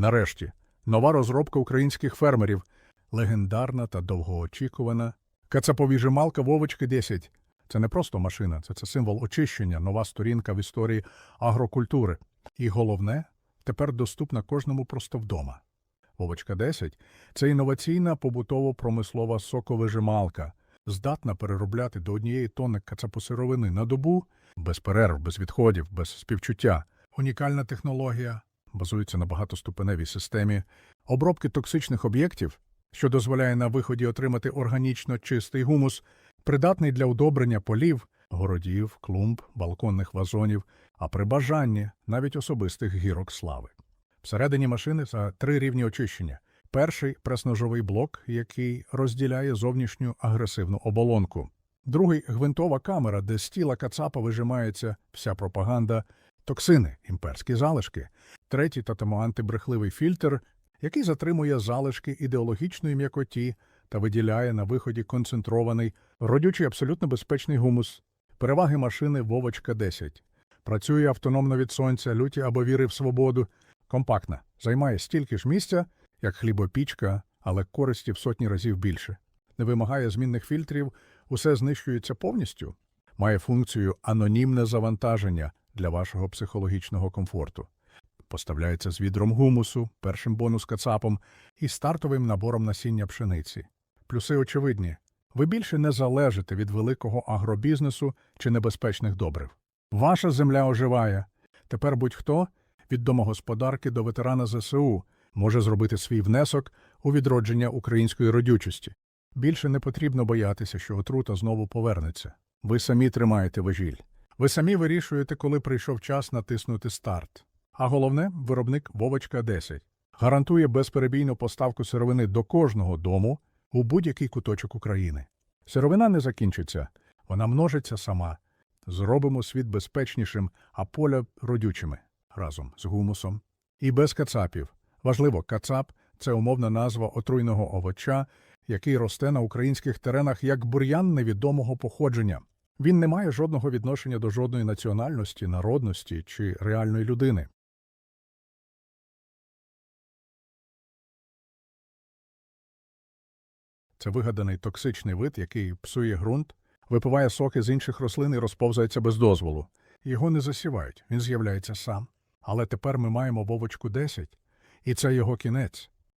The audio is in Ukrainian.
Нарешті, нова розробка українських фермерів, легендарна та довгоочікувана. Кацаповіжималка Вовочки 10. Це не просто машина, це, це символ очищення, нова сторінка в історії агрокультури. І головне, тепер доступна кожному просто вдома. Вовочка 10 – це інноваційна побутово-промислова соковижималка, здатна переробляти до однієї тонни кацапосировини на добу без перерв, без відходів, без співчуття. Унікальна технологія базується на багатоступеневій системі обробки токсичних об'єктів, що дозволяє на виході отримати органічно чистий гумус, придатний для удобрення полів, городів, клумб, балконних вазонів, а при бажанні навіть особистих гірок слави. Всередині машини за три рівні очищення. Перший пресножовий блок, який розділяє зовнішню агресивну оболонку. Другий гвинтова камера, де з тіла кацапа вижимається вся пропаганда, токсини, імперські залишки. Третій татамоантибрехливий фільтр, який затримує залишки ідеологічної м'якоті та виділяє на виході концентрований, родючий абсолютно безпечний гумус. Переваги машини Вовочка 10. Працює автономно від сонця, люті або віри в свободу. Компактна, займає стільки ж місця, як хлібопічка, але користі в сотні разів більше. Не вимагає змінних фільтрів, усе знищується повністю. Має функцію анонімне завантаження для вашого психологічного комфорту. Поставляється з відром гумусу, першим бонус кацапом і стартовим набором насіння пшениці. Плюси очевидні. Ви більше не залежите від великого агробізнесу чи небезпечних добрив. Ваша земля оживає. Тепер будь-хто, від домогосподарки до ветерана ЗСУ, може зробити свій внесок у відродження української родючості. Більше не потрібно боятися, що отрута знову повернеться. Ви самі тримаєте важіль. Ви самі вирішуєте, коли прийшов час натиснути старт. А головне, виробник Вовочка 10 гарантує безперебійну поставку сировини до кожного дому у будь-який куточок України. Сировина не закінчиться, вона множиться сама. Зробимо світ безпечнішим, а поля родючими разом з гумусом. І без кацапів. Важливо, кацап це умовна назва отруйного овоча, який росте на українських теренах як бур'ян невідомого походження. Він не має жодного відношення до жодної національності, народності чи реальної людини. Це вигаданий токсичний вид, який псує ґрунт, випиває соки з інших рослин і розповзається без дозволу. Його не засівають, він з'являється сам. Але тепер ми маємо вовочку 10, і це його кінець.